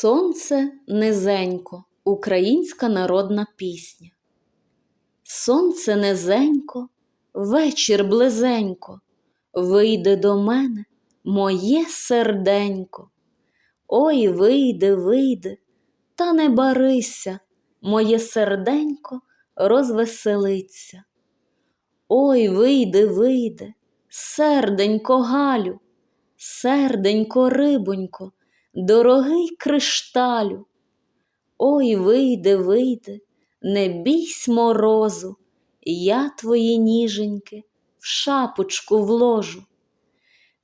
Сонце низенько, українська народна пісня. Сонце низенько, вечір близенько, вийде до мене моє серденько. Ой, вийде, вийде, та не барися, моє серденько розвеселиться. Ой, вийде, вийде, серденько Галю, серденько рибонько, дорогий кришталю. Ой, вийде, вийде, не бійсь морозу, я твої ніженьки в шапочку вложу.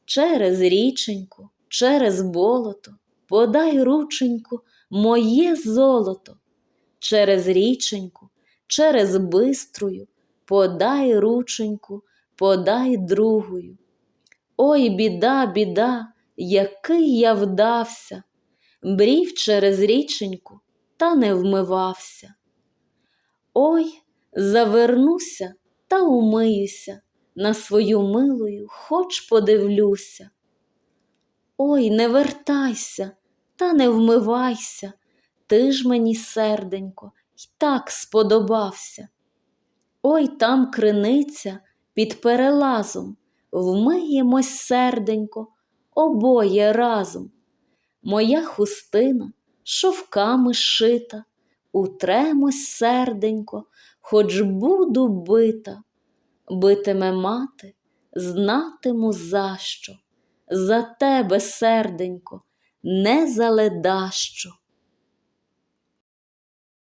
Через річеньку, через болото, подай рученьку моє золото. Через річеньку, через биструю, подай рученьку, подай другую. Ой, біда, біда, який я вдався, брів через річеньку та не вмивався. Ой, завернуся та умиюся, на свою милую хоч подивлюся. Ой, не вертайся та не вмивайся, ти ж мені, серденько, й так сподобався. Ой, там криниця під перелазом, вмиємось, серденько, обоє разом. Моя хустина шовками шита, утремось, серденько, хоч буду бита. Битиме мати, знатиму за що, за тебе, серденько, не заледащо.